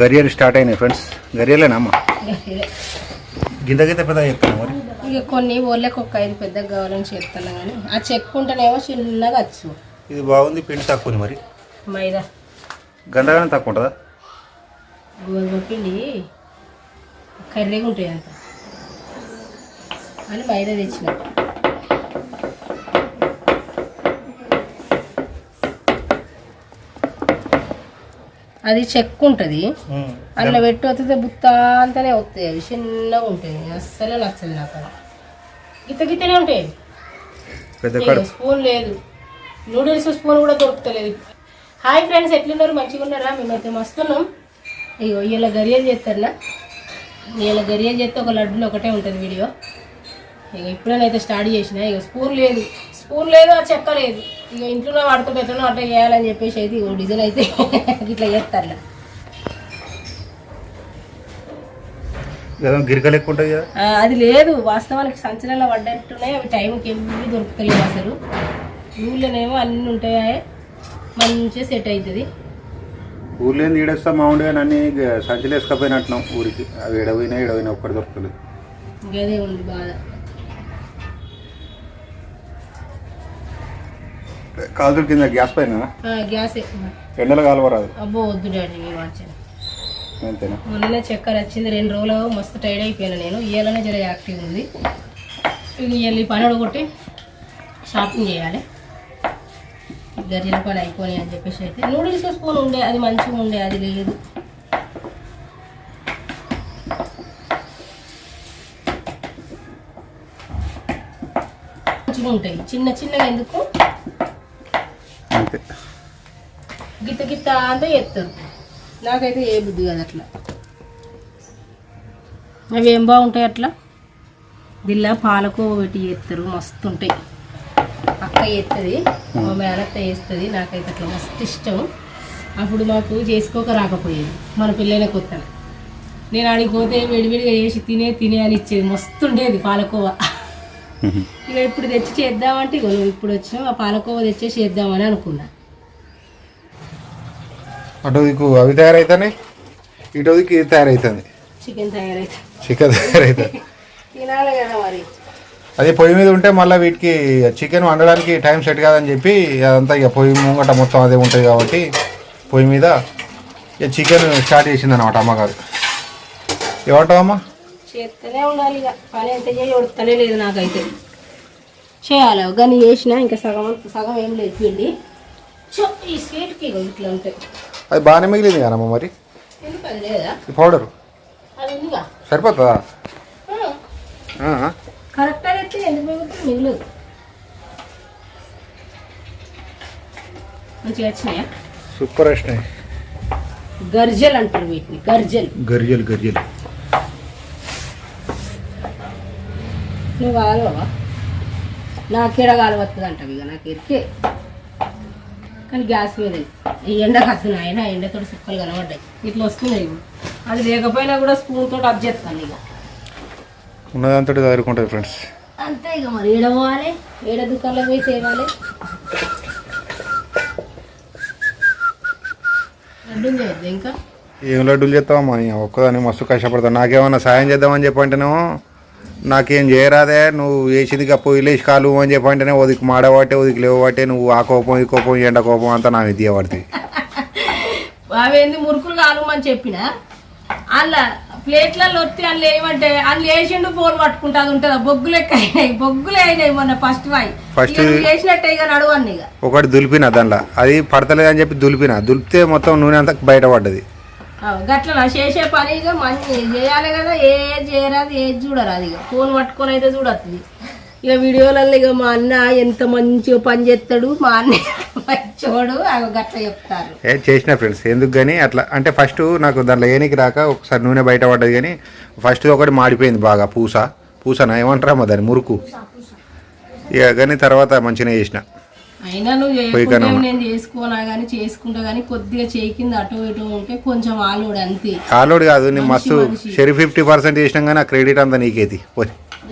గరియలు start అయినాయి friends. గరియలేనా అమ్మ? గింత గింత పెద్ద చెప్తాను మరి? ఇక కొన్ని ఓళ్ళకి ఒక ఐదు పెద్దగా కావాలని చేస్తాను కానీ. ఆ చెక్కుంటేనేమో చిన్నగా వచ్చు ఇది బాగుంది పిండి తక్కువ మరి. మైదా. గంటగానే తక్కువ ఉంటుందా? గోధుమ పిండి కర్రీగా ఉంటాయి అంత అని మైదా తెచ్చిన. అది చెక్కు ఉంటుంది. అందులో పెట్టి వస్తే బుత్త అంతానే వస్తాయి అవి చిన్నగా ఉంటాయి. అస్సలే నచ్చదు నాకు గిత్త గిత్తనే ఉంటాయి. స్పూన్ లేదు. నూడిల్స్ స్పూన్ కూడా దొరుకుతలేదు. హాయ్ ఫ్రెండ్స్ ఎట్లున్నారు? మంచిగా ఉన్నారా? మేమైతే మస్తున్నాం. ఇగో ఇలా గరియలు చేస్తారా ఇలా గరియలు చేస్తే ఒక లడ్డులో ఒకటే ఉంటుంది వీడియో. ఇక ఇప్పుడైతే స్టార్ట్ చేసిన. ఇక స్పూన్ లేదు. స్పూన్ లేదు ఆ చెక్క లేదు. ఇక ఇంట్లో వాడితో పెట్టను అట్లా చేయాలని చెప్పేసి అయితే ఇగో డిజైన్ అయితే ఇట్లా ఆ, అది లేదు. వాస్తవానికి సంచలనంలో పడ్డట్టున్నాయి. అవి టైంకి ఏమి దొరుకుతలేవు అసలు. ఊళ్ళోనేమో అన్నీ ఉంటాయి. మంచిగా సెట్ అవుతుంది ఊర్లో ఈడేస్తా మామిడి కానీ అన్ని సంచులు వేసుకపోయినట్టున్నాం ఊరికి. అవి ఎడవైనా ఎడవైనా ఒక్కటి దొరుకుతుంది గదే ఉంది బాధ. కాలుతుల కింద గ్యాస్ పైన గ్యాసే ఎండలు కాలువరాదు అబ్బో వద్దు డాడీ మీరు వచ్చాను అంతేనా? మొన్ననే చక్కెర వచ్చింది రెండు రోజులు మస్తు టైర్డ్ అయిపోయాను నేను. ఇయ్యాలనే జర యాక్టివ్ ఉంది. ఇవాళ పని కొట్టి షాపింగ్ చేయాలి. గర్జల పని అయిపోయి అని చెప్పేసి అయితే. నూడిల్స్ స్పూన్ ఉండే అది మంచిగా ఉండే అది లేదు. మంచిగా ఉంటాయి. చిన్న చిన్నగా ఎందుకు? అంతే గిత్త గిత్త అంతా చేస్తారు నాకైతే ఏ బుద్ధి కాదు అట్లా. అవి ఏం బాగుంటాయి అట్లా? దిల్లా పాలకోవ పెట్టి చేస్తారు మస్తు ఉంటాయి. అక్క చేస్తుంది మా మేనత్త చేస్తుంది నాకైతే అట్లా మస్తు ఇష్టం. అప్పుడు మాకు చేసుకోక రాకపోయేది మన పిల్లల కొత్త నేను ఆడికి పోతే విడివిడిగా చేసి తినే తినే అని ఇచ్చేది మస్తు ఉండేది పాలకోవ. ఇక ఇప్పుడు తెచ్చి చేద్దామంటే ఇగో నువ్వు ఇప్పుడు వచ్చినావు ఆ పాలకోవ తెచ్చేసి చేద్దామని అనుకున్నా. అటు దిక్కు అవి తయారవుతాయి ఇటు దిక్కు ఇది తయారవుతుంది చికెన్ తయారైతే చికెన్ తయారవుతుంది తినాలి కదా మరి. అదే పొయ్యి మీద ఉంటే మళ్ళీ వీటికి చికెన్ వండడానికి టైం సెట్ కాదని చెప్పి అదంతా ఇక పొయ్యి ముంగట మొత్తం అదే ఉంటుంది కాబట్టి పొయ్యి మీద ఇక చికెన్ స్టార్ట్ చేసింది అనమాట అమ్మగారు. ఏమంటావమ్మా? చేస్తూనే ఉండాలి ఇక పని ఎంత చేయి ఉడతనే లేదు నాకైతే చేయాలి కానీ చేసిన ఇంకా సగం సగం ఏం లేదు పిండి సో ఈ స్వీట్కి ఇగో ఇట్లా ఉంటాయి అది బాగానే మిగిలింది కదమ్మా మరి ఎందుకు అది లేదా ఈ పౌడర్ అది ఉందిగా సరిపోతుందా ఆ, కరెక్ట్గా అయితే ఎందుకు మిగులుతుంది మిగులదు మంచిగా వచ్చినాయా సూపర్ వచ్చినాయి గర్జలు అంటారు వీటిని గర్జలు గర్జలు గర్జలు నువ్వు కాలువవా? నాకేడ కాలువస్తుంది అంటావు ఇక నాకు ఎరికే. కానీ గ్యాస్ మీద ఈ ఎండ కత్తున ఆయన ఎండతో సుక్కలు కనబడ్డాయి. ఇట్లా వస్తున్నాయి. అది లేకపోయినా కూడా స్పూన్ తోటి అప్ చేస్తాను ఇక ఉన్నదంతా చదువుకుంటుంది ఫ్రెండ్స్. అంతే ఇక మరి. ఏడ పోవాలి? ఏడ దుకాణంలో పోయి చేయొద్దు ఇంకా? ఏం లడ్డూలు చేస్తావమ్మా? ఒక్కదాన్ని మస్తు కష్టపడతావు. నాకేమన్నా సాయం చేద్దామని చెప్పంటేనేమో నాకేం చేయరాదే నువ్వు వేసిందిగా పొయ్యిలేసి కాలు అని చెప్పంటేనే ఉదికి మాడబట్టే ఉదికి లేవబట్టే నువ్వు ఆ కోపం ఈ కోపం ఎండ కోపం అంతా నా విద్య పడుతుంది అవేంది మురుకులు కాలమని చెప్పిన? అలా ప్లేట్లలో వస్తే అందులో ఏమంటే అందులో వేసిండు ఫోన్ పట్టుకుంటా అది ఉంటుంది? బొగ్గులు ఎక్క అయినాయి బొగ్గులు అయినాయి మొన్న ఫస్ట్ వాయి. First- వేసినట్టే ఇక నడువన్ని ఒకటి దులిపిన దాంట్లో అది పడతలేదని చెప్పి దులిపిన. దులిపితే మొత్తం నూనె అంతా బయటపడ్డది అవు, చేసే పని ఇక మంచి చేయాలి కదా ఏది చేయరాదు ఏది చూడరాదు ఇక. ఫోన్ పట్టుకొని అయితే చూడద్దు ఇక. వీడియోలలో ఇక మా అన్న ఎంత మంచిగా పని చేస్తాడు మా అన్న మంచోడు గట్లా చెప్తారు. ఏ చేసిన ఫ్రెండ్స్ ఎందుకు కానీ అట్లా అంటే ఫస్ట్ నాకు దాంట్లో ఏనికి రాక ఒకసారి నూనె బయట పడ్డది కానీ ఫస్ట్ ఒకటి మాడిపోయింది బాగా పూస. పూసన మా దాన్ని మురుకు. ఇక కానీ తర్వాత మంచిగా చేసిన. అయినా నువ్వు చేయకుండా. నేను చేసుకోనా కానీ చేసుకుంటా కానీ కొద్దిగా చేయి కింద అటు ఇటు ఉంటే కొంచెం ఆలోడు అంతే. ఆలోడు కాదు నేను మస్తు. షెరీ ఫిఫ్టీ పర్సెంట్ చేసినాం కానీ ఆ క్రెడిట్ అంతా నీకేది.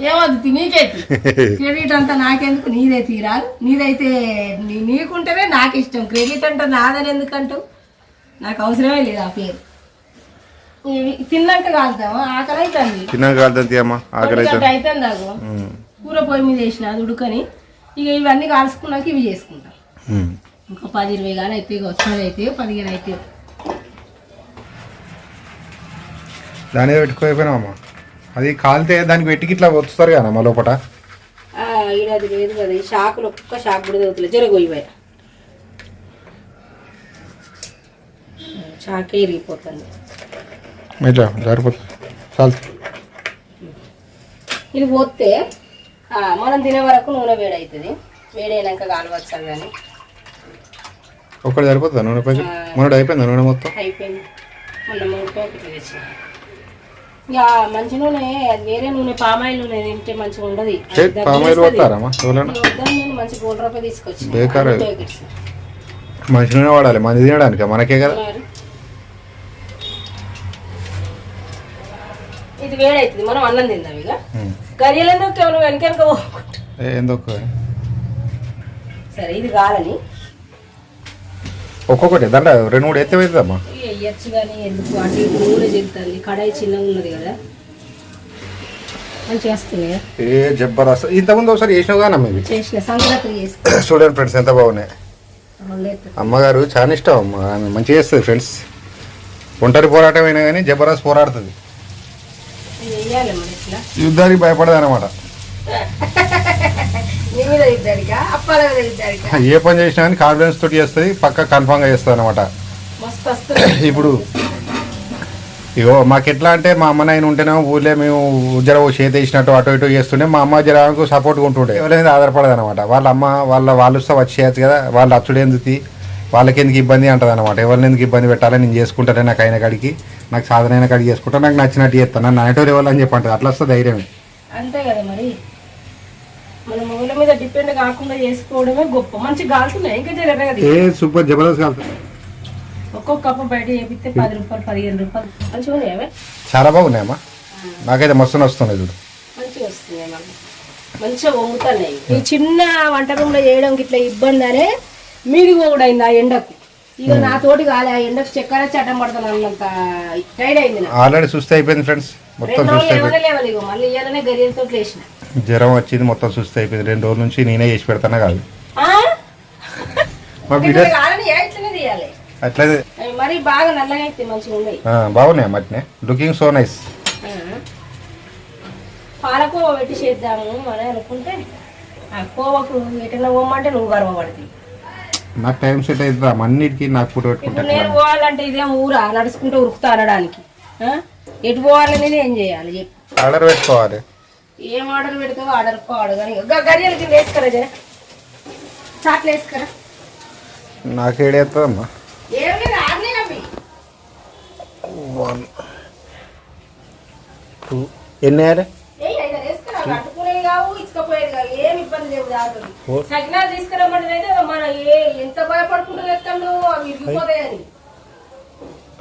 ఏమద్దు నీకేతి క్రెడిట్ అంతా నాకెందుకు? నీదే తీరాలి. నీదైతే నీకుంటేనే నాకు ఇష్టం. క్రెడిట్ అంటే నాదని ఎందుకంటావు? నాకు అవసరమే లేదు ఆ పేరు. తిన్నాక కాలుతాము ఆకలి అవుతుంది తిన్నాక కాలుతుంది తీయమ్మా ఆకలి అవుతుంది కూర పొయ్యి మీద వేసిన అది ఉడుకని. ఇక ఇవన్నీ కాల్చుకున్నాక ఇవి చేసుకుంటాం. ఇంకా పది ఇరవై కానీ అయితే వచ్చినవి అయితే పదిహేను అయితే. దాని మీద పెట్టుకోకపోయినావమ్మా. అది కాలితే దానికి పెట్టి ఇట్లా వస్తారు కదా మా లోపల ఈడ అది లేదు కదా ఈ షాకులు ఒక్క షాక్ కూడా తగ్గుతుంది జరగోయిపోయా షాకే ఇరిగిపోతుంది. సరిపోతుంది చాలు. ఇది పోతే మనం తినే వరకు నూనె వేడవుతుంది వేడైనాక కాలువచ్చు కానీ. ఒక్కటి సరిపోతుందా నూనె ప్యాకెట్ మొన్నటి అయిపోయిందా నూనె మొత్తం? అయిపోయింది. మొన్న మూడు ప్యాకెట్లు తెచ్చిన. ఇక మంచి నూనె అది వేరే నూనె పామాయిల్ నూనె తింటే మంచిగా ఉండదు. పామాయిల్ వద్దాం నేను మంచి గోల్డ్ రూపాయ తీసుకొచ్చి బేకార్. మంచి నూనె వాడాలి మంది తినడానికి? మనకే కదా. ఇది వేడవుతుంది మనం అన్నం తిందాం ఇక కేవలం పోకుండా ఏ, ఎందుకు? సరే ఇది ఒక్కొక్కటి దండ రెండు మూడు ఎత్తే అవుతుందమ్మా వేయచ్చు కానీ ఎందుకు? అటు నూనె చెల్లుతుంది కడాయి చిన్నగా ఉన్నది కదా. మంచిగా వస్తుంది ఏ జబ్బరస్ ఇంతకుముందు ఒకసారి వేసినావు కానీ అమ్మ ఇవి చేసిన సంక్రాంతి చేసుకో. చూడండి ఫ్రెండ్స్ ఎంత బాగున్నాయి. అమ్మగారు చాలా ఇష్టం అమ్మ ఆమె మంచిగా చేస్తుంది ఫ్రెండ్స్. ఒంటరి పోరాటం అయినా కానీ జబర్దస్త్ పోరాడుతుంది ఇది వేయాలి మరి ఇట్లా యుద్ధానికి భయపడదు అనమాట ఏ పని చేసినా కానీ కాన్ఫిడెన్స్ తోటి చేస్తుంది పక్క కన్ఫామ్గా చేస్తుంది అనమాట ఇప్పుడు ఇగో మాకు ఎట్లా అంటే మా అమ్మ నాయన ఉంటేనే ఊళ్ళో మేము జర చేతి వేసినట్టు అటు ఇటు చేస్తుండే. మా అమ్మ జరకు సపోర్ట్గా ఉంటుండే ఎవరి మీద ఆధారపడదు అనమాట వాళ్ళ అమ్మ వాళ్ళ వాళ్ళు వస్తే వచ్చి చేయొచ్చు కదా. వాళ్ళ అచ్చుడు ఎందుకు? వాళ్ళకి ఎందుకు ఇబ్బంది అంటది అనమాట ఎవరిని ఎందుకు ఇబ్బంది పెట్టాలి? నేను చేసుకుంటానే నాకు అయిన కాడికి. నాకు సాధనైన కాడికి చేసుకుంటా నాకు నచ్చినట్టు చేస్తాను నన్ను అనేటోరు ఎవరు అని చెప్పంటారు. అట్లా వస్తుంది ధైర్యమే. అంతే కదా మరి. మన మొగల మీద డిపెండ్ కాకుండా చేసుకోవడమే గొప్ప. మంచి గాలుతున్నాయి. ఇంకా జరగదు ఏ సూపర్ జబర్దస్త్ కాదు ఒక్కొక్క కప్పు బయట చేపిస్తే పది రూపాయలు పదిహేను రూపాయలు. మంచిగా ఉన్నాయి చాలా బాగున్నాయమ్మా నాకైతే మస్తు వస్తున్నాయి చూడు. మంచిగా వస్తున్నాయి మంచిగా వంగుతున్నాయి. ఈ చిన్న వంట రూమ్లో చేయడం ఇట్లా ఇబ్బంది అనే మీది కూడా అయింది ఆ ఎండకు. ఇక నా తోటి కాలే ఎండకు చక్కెర చట్టం పడతాను అన్నంత టైడ్ అయింది ఆల్రెడీ సుస్థి అయిపోయింది ఫ్రెండ్స్. మొత్తం సుస్థి అయిపోయింది మళ్ళీ ఇయ్యాలనే గరియలతో వేసిన జ్వరం వచ్చింది మొత్తం సుస్థి అయిపోయింది. రెండు రోజుల నుంచి నేనే చేసి పెడతానా కాదు. అవి మరి బాగా నల్లగా అయితే మంచిగా ఉన్నాయి బాగున్నాయి మట్నే లుకింగ్ సో నైస్. పాలకోవ పెట్టి చేద్దాము అని అనుకుంటే ఆ కోవకు ఎటైనా పోమంటే నువ్వు గర్వపడుతుంది నాకు టైం సెట్ అవుతుందా అన్నిటికీ నాకు పూట పెట్టుకుంటా ఇప్పుడు నేను పోవాలంటే ఇదేం ఊరా? నడుచుకుంటూ ఉరుకుతా అనడానికి? ఎటు పోవాలని ఏం చేయాలి? చెప్పు. ఆర్డర్ పెట్టుకోవాలి. ఏం ఆర్డర్ పెడతావో ఆర్డర్ పోవాడు కానీ గడియల కింద వేసుకరా జర. చాట్లు వేసుకరా. నాకు ఏడేస్తుందమ్మా ఏం లేదు అవి వన్ టూ ఎన్ని వేయాలి ఏయ్ ఐదారు వేసుకురా కట్టుకునేవి కావు ఇసుకపోయేది కావు ఏం ఇబ్బంది లేవు దాంట్లో తీసుకురమ్మంటే అయితే మన ఏ ఎంత భయపడుకుంటూ తెస్తాడు అవి ఇరిగిపోతాయని.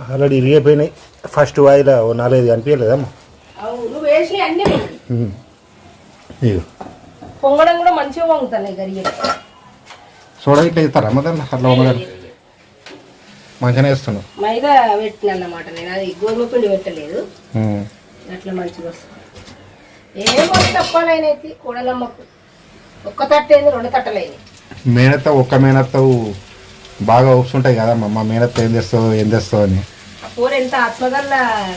ఆల్రెడీ ఇరిగిపోయినాయి. ఫస్ట్ వాయిల్ ఓ నాలుగైదు కనిపించలేదమ్మా. అవును నువ్వు వేసి అన్నీ పొంగడం కూడా మంచిగా పొంగుతున్నాయి గరియలు. సోడా ఇట్లా ఇస్తారా అమ్మ దాంట్లో? అట్లా ఉండదు మంచిగానే వేస్తున్నావు. మైదా పెట్టిన అన్నమాట నేను అది గోధుమ పిండి పెట్టలేదు. అట్లా మంచిగా వస్తుంది. ఏమో తప్పాలైనది కూడలమ్మకు. ఒక్క తట్టేది రెండు తట్టలైనవి మేనత్త ఒక్క మేనత్త బాగా వస్తుంటాయి కదమ్మా మా మేనత్త ఏం తెస్తావు ఏం తెస్తావు అని. ఆ కూర ఎంత ఆత్మగల్ల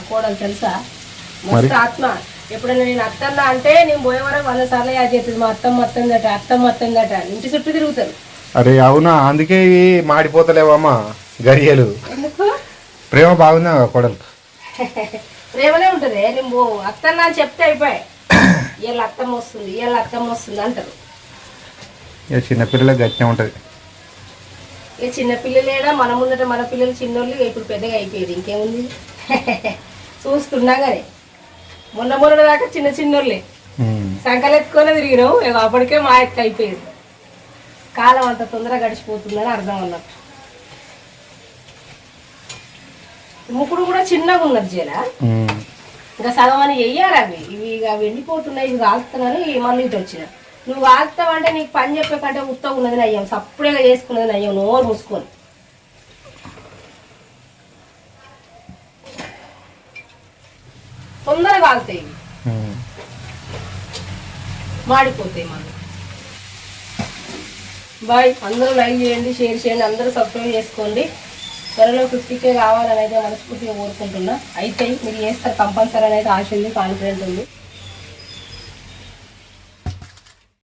కూడలు తెలుసా? మస్తు ఆత్మ. ఎప్పుడైనా నేను అత్తన్న అంటే నేను పోయే వరకు వంద సార్లు యాద చేస్తుంది మా అత్తమ్మ అత్తందట అత్తమ్మ అత్తందట ఇంటి చుట్టూ తిరుగుతారు. అరే అవునా? అందుకే ఇవి మాడిపోతలేవమ్మా గరియలు ప్రేమ బాగుందా కొడలు ప్రేమనే ఉంటుంది. నేను అత్తన్న అని చెప్తే అయిపోయాయి. వీళ్ళ అత్తమ్మ వస్తుంది వీళ్ళ అత్తమ్మ వస్తుంది అంటారు. ఇక చిన్నపిల్లలకి గట్టినే ఉంటుంది. ఇక చిన్న పిల్లలేడా? మన ముందట మన పిల్లలు చిన్నోళ్ళు ఇప్పుడు పెద్దగా అయిపోయేది ఇంకేముంది? చూస్తున్నా కానీ మొన్న మొన్న దాకా చిన్న చిన్నోళ్ళే. సంకలెత్తుకొని తిరిగినావు ఇక అప్పటికే మా ఎక్క అయిపోయింది. కాలం అంత తొందరగా గడిచిపోతుందని అర్థం అన్నట్టు. ముక్కుడు కూడా చిన్నగా ఉన్నది జల. ఇంకా సగం అని వెయ్యాలి అవి ఇవి ఇక వెళ్ళిపోతున్నాయి ఇవి కాలుతున్నాని మళ్ళీ ఇటు వచ్చిన. నువ్వు కాలుతావంటే నీకు పని చెప్పే కంటే ఉత్తగా ఉన్నది నయ్యం. సప్పుడేగా చేసుకున్నది నయ్యం నోరు మూసుకొని. తొందరగా కాలుతాయి ఇవి. మాడిపోతాయి మనం బాయ్ అందరూ లైక్ చేయండి షేర్ చేయండి అందరూ సబ్స్క్రైబ్ చేసుకోండి. త్వరలో ఫిఫ్టీకే కావాలని అయితే మనస్ఫూర్తిగా కోరుకుంటున్నా. అయితే మీరు చేస్తారు కంపల్సరీ అనేది ఆశ ఉంది కాన్ఫిడెంట్ ఉంది.